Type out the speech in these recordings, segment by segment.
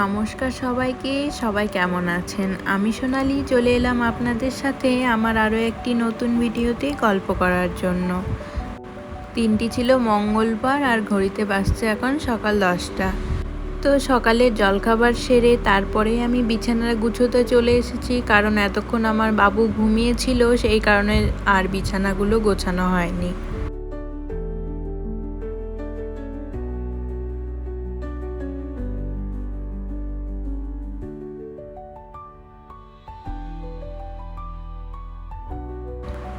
নমস্কার সবাইকে, সবাই কেমন আছেন? আমি সোনালি, চলে এলাম আপনাদের সাথে আমার আরও একটি নতুন ভিডিওতে গল্প করার জন্য। তিনটি ছিল মঙ্গলবার আর ঘড়িতে বাসছে এখন সকাল দশটা। তো সকালের জলখাবার সেরে তারপরেই আমি বিছানা গুছোতে চলে এসেছি, কারণ এতক্ষণ আমার বাবু ঘুমিয়েছিল সেই কারণে আর বিছানাগুলো গোছানো হয়নি।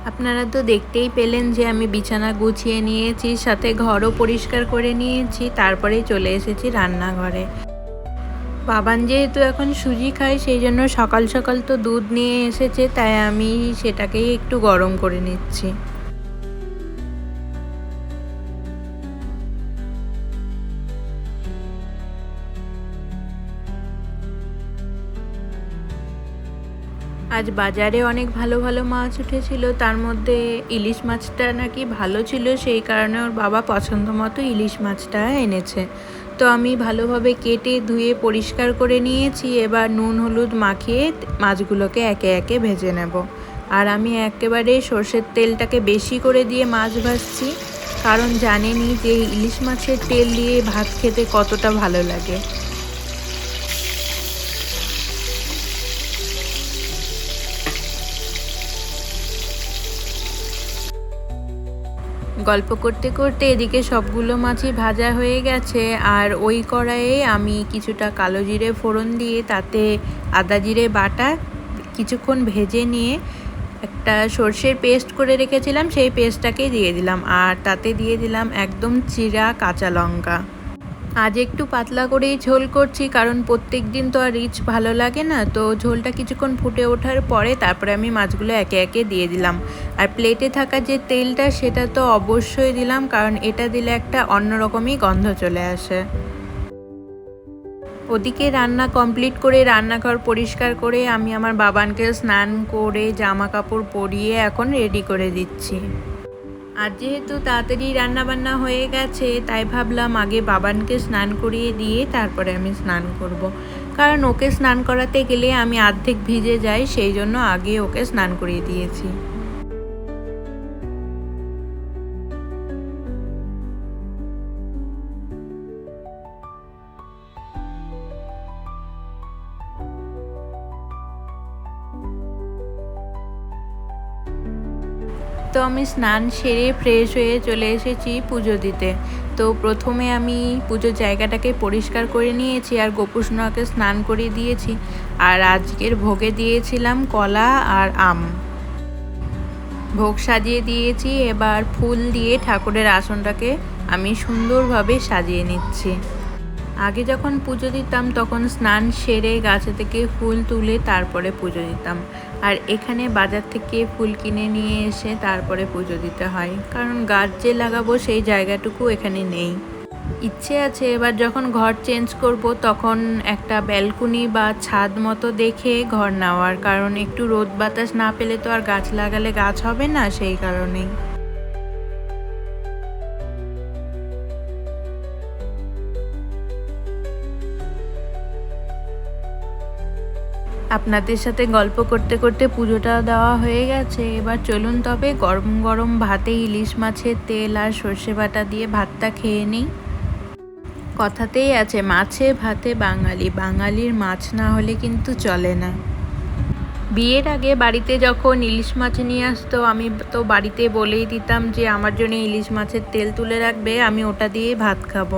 আপনারা তো দেখতেই পেলেন যে আমি বিছানা গুছিয়ে নিয়েছি, সাথে ঘরও পরিষ্কার করে নিয়েছি, তারপরেই চলে এসেছি রান্নাঘরে। বাবান যেহেতু এখন সুজি খায়, সেই জন্য সকাল সকাল তো দুধ নিয়ে এসেছে, তাই আমি সেটাকেই একটু গরম করে নিচ্ছি। আজ বাজারে অনেক ভালো ভালো মাছ উঠেছিল। তার মধ্যে ইলিশ মাছটা নাকি ভালো ছিল, সেই কারণে ওর বাবা পছন্দ মতো ইলিশ মাছটা এনেছে। তো আমি ভালোভাবে কেটে ধুয়ে পরিষ্কার করে নিয়েছি। এবার নুন, হলুদ মাখিয়ে মাছগুলোকে একে একে ভেজে নেব। আর আমি একেবারে সর্ষের তেলটাকে বেশি করে দিয়ে মাছ ভাজছি, কারণ জানেনি যে ইলিশ মাছের তেল দিয়ে ভাত খেতে কতটা ভালো লাগে। গল্প করতে করতে এদিকে সবগুলো মাছই ভাজা হয়ে গেছে, আর ওই কড়াইয়ে আমি কিছুটা কালো জিরে ফোড়ন দিয়ে তাতে আদা জিরে বাটা কিছুক্ষণ ভেজে নিয়ে একটা সর্ষের পেস্ট করে রেখেছিলাম, সেই পেস্টটাকেই দিয়ে দিলাম। আর তাতে দিয়ে দিলাম একদম চিরা কাঁচা লঙ্কা। আজ একটু পাতলা করেই ঝোল করছি, কারণ প্রত্যেক দিন তো আর রিচ ভালো লাগে না। তো ঝোলটা কিছুক্ষণ ফুটে ওঠার পরে তারপরে আমি মাছগুলো একে একে দিয়ে দিলাম। আর প্লেটে থাকা যে তেলটা, সেটা তো অবশ্যই দিলাম, কারণ এটা দিলে একটা অন্যরকমই গন্ধ চলে আসে। ওদিকে রান্না কমপ্লিট করে রান্নাঘর পরিষ্কার করে আমি আমার বাবানকে স্নান করে জামা কাপড় পরিয়ে এখন রেডি করে দিচ্ছি। আর যেহেতু তাড়াতাড়ি রান্নাবান্না হয়ে গেছে, তাই ভাবলাম আগে বাবানকে স্নান করিয়ে দিয়ে তারপরে আমি স্নান করব। কারণ ওকে স্নান করাতে গেলে আমি অর্ধেক ভিজে যাই, সেই জন্য আগে ওকে স্নান করিয়ে দিয়েছি তো আমি স্নান সেরে ফ্রেশ হয়ে চলে এসেছি পুজো দিতে। তো প্রথমে আমি পুজোর জায়গাটাকে পরিষ্কার করে নিয়েছি আর গোপুষ্ণকে স্নান করে দিয়েছি। আর আজকের ভোগে দিয়েছিলাম কলা আর আম। ভোগ সাজিয়ে দিয়েছি, এবার ফুল দিয়ে ঠাকুরের আসনটাকে আমি সুন্দরভাবে সাজিয়ে নিচ্ছি। আগে যখন পুজো দিতাম, তখন স্নান সেরে গাছে থেকে ফুল তুলে তারপরে পুজো দিতাম। আর এখানে বাজার থেকে ফুল কিনে নিয়ে এসে তারপরে পুজো দিতে হয়। কারণ গাছ যে লাগাবো, সেই জায়গাটুকু এখানে নেই। ইচ্ছে আছে এবার যখন ঘর চেঞ্জ করব, তখন একটা ব্যালকনি বা ছাদ মতো দেখে ঘর নেওয়ার। কারণ একটু রোদ বাতাস না পেলে তো আর গাছ লাগালে গাছ হবে না, সেই কারণেই। আপনাদের সাথে গল্প করতে করতে পুজোটা দেওয়া হয়ে গেছে। এবার চলুন তবে গরম গরম ভাতে ইলিশ মাছের তেল আর সর্ষে বাটা দিয়ে ভাতটা খেয়ে নিই। কথাতেই আছে, মাছে ভাতে বাঙালি। বাঙালির মাছ না হলে কিন্তু চলে না। বিয়ের আগে বাড়িতে যখন ইলিশ মাছ নিয়ে আসতো, আমি তো বাড়িতে বলেই দিতাম যে, আমার জন্য ইলিশ মাছের তেল তুলে রাখবে, আমি ওটা দিয়ে ভাত খাব।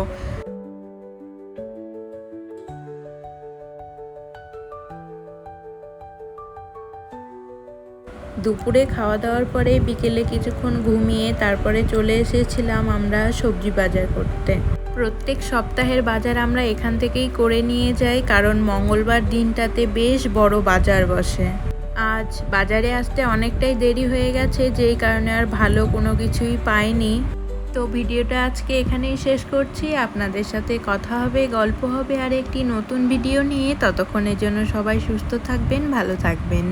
দুপুরে খাওয়া দাওয়ার পরে বিকেলে কিছুক্ষণ ঘুমিয়ে তারপরে চলে এসেছিলাম আমরা সবজি বাজার করতে। প্রত্যেক সপ্তাহের বাজার আমরা এখান থেকেই করে নিয়ে যাই কারণ মঙ্গলবার দিনটাতে বেশ বড় বাজার বসে। আজ বাজারে আসতে অনেকটাই দেরি হয়ে গেছে, যেই কারণে আর ভালো কোনো কিছুই পাইনি। তো ভিডিওটা আজকে এখানেই শেষ করছি। আপনাদের সাথে কথা হবে, গল্প হবে, আর একটি নতুন ভিডিও নিয়ে। ততক্ষণের জন্য সবাই সুস্থ থাকবেন, ভালো থাকবেন।